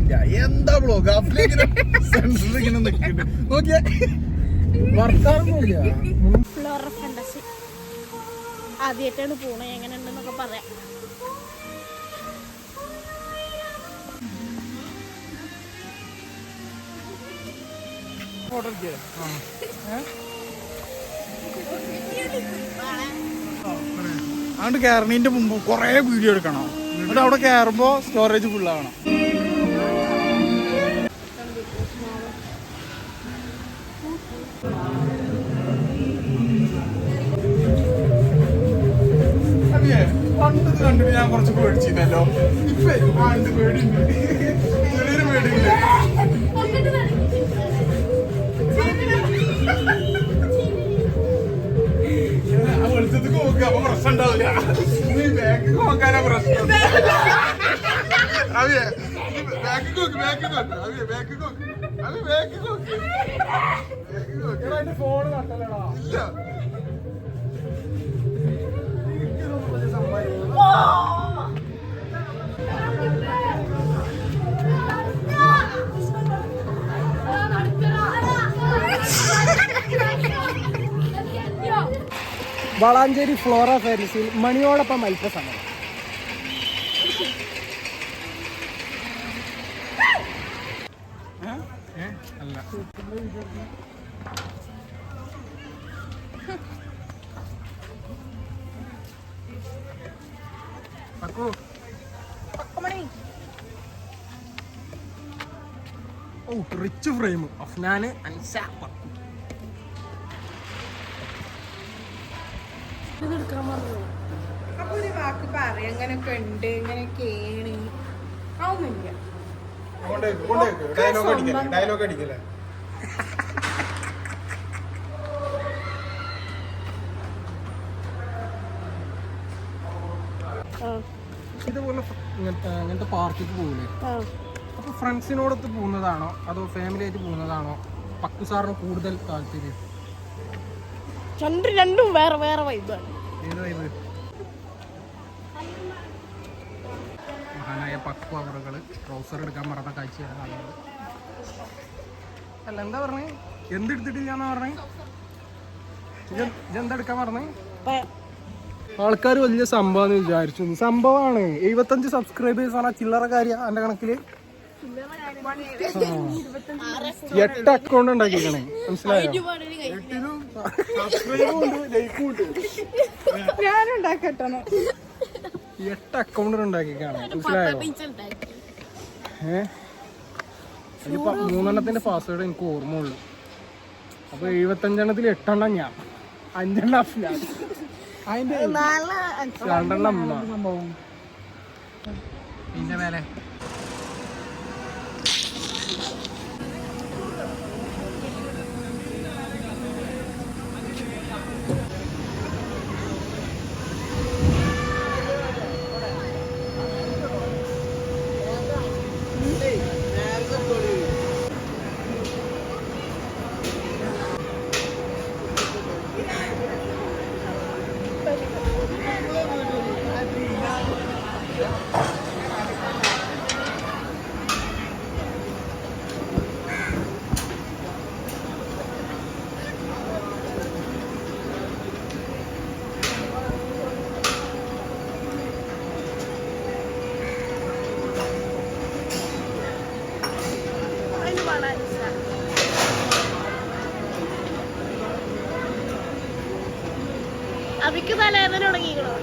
ഇല്ല. എന്താ ബ്ലോഗ് അഫ്ലിങ്ങനെ സെന്ററിൽ ഇങ്ങനെ നിൽക്കുന്നുണ്ട്. നോക്കിയേ. വർത്താനൊന്നുമില്ല. ഫ്ലോറ ഫാന്റസി ആദ്യമായിട്ടാണ് പോണേ എങ്ങനെ ഉണ്ടെന്നൊക്കെ പറയാം. അതുകൊണ്ട് കയറണീന്റെ മുമ്പ് കൊറേ വീഡിയോ എടുക്കണം. എന്നിട്ട് അവിടെ കയറുമ്പോ സ്റ്റോറേജ് ഫുൾ പണ്ട് ഇത് കണ്ടിട്ട് ഞാൻ കുറച്ച് പേടിച്ചിരുന്നല്ലോ. ഇപ്പൊ ആ, ഉണ്ട്, പേടിയുണ്ട്. ചെറിയൊരു പേടിയുണ്ട് ആ വെളിച്ചത്തേക്ക് നോക്കുക അപ്പൊ പ്രശ്നം ഉണ്ടാവില്ല. നീ ബാക്കിൽ നോക്കാനാ പ്രശ്നം. അതെ ബാക്കിൽ നോക്ക് ബാക്കിൽ നോക്ക് അവിയേ ബാക്കിൽ നോക്ക് ഫോൺ കട്ടലടാ ഇല്ല. വളാഞ്ചേരി ഫ്ലോറ ഫാൻസിൽ മണിയോടൊപ്പം മത്സ്യസമയം അല്ല. പക്കു. ഓ റിച്ച് ഫ്രെയിം അഫ്നാന് അൻസ പക്കു. അപ്പൊ ഒരു വാക്ക് പറയാം ഇങ്ങനൊക്കെ ഉണ്ട് ഇങ്ങനെയൊക്കെയാണ് അതൊന്നുമില്ല കൊണ്ടേക്ക് ഡയലോഗ് അടിക്കല്ലേ? ഡയലോഗ് അടിക്കല്ലേ? ഇതുപോലെ ഇങ്ങനത്തെ പാർട്ടിക്ക് പോകില്ലേ. അപ്പൊ ഫ്രണ്ട്സിനോടൊത്ത് പോകുന്നതാണോ? അതോ ഫാമിലി ആയിട്ട് പോകുന്നതാണോ? പക്കു സാറിന് കൂടുതൽ താല്പര്യം? രണ്ടും വേറെ വേറെ വൈബാണ് ഏത് വൈബ് മഹാനായ പക്വ അവറുകൾ ട്രൗസർ എടുക്കാൻ മറന്ന കാഴ്ചയാണ് കാണുന്നത്. അല്ല എന്താ പറഞ്ഞേ? എന്തെടുത്തിട്ടില്ലാന്നാ പറഞ്ഞേ? ഇതെന്തെടുക്കാൻ പറഞ്ഞേ? ആൾക്കാർ വലിയ സംഭവം വിചാരിച്ചു. സംഭവമാണ്. എഴുപത്തഞ്ച് സബ്സ്ക്രൈബേഴ്സ് ആണ് ചില്ലറ കാര്യം എന്റെ കണക്കിൽ. എട്ട് അക്കൗണ്ട് ഉണ്ടാക്കിക്കണേ മനസ്സിലായോ? ഞാനുണ്ടാക്കട്ടെ. എട്ട് അക്കൗണ്ട് ഉണ്ടാക്കിക്കാണ്. മനസ്സിലായോ? ഏഹ് അതിലിപ്പോ മൂന്നെണ്ണത്തിന്റെ പാസ്വേഡ് എനിക്ക് ഓർമ്മ ഉള്ളു അപ്പൊ എഴുപത്തഞ്ചെണ്ണത്തിൽ എട്ടെണ്ണം ഞാൻ. അഞ്ചെണ്ണം. അതിന്റെ രണ്ടെണ്ണം അമ്മ പിന്നെ മേലെ. അവയ്ക്ക് തലേന്ന് തുടങ്ങിക്കണോ?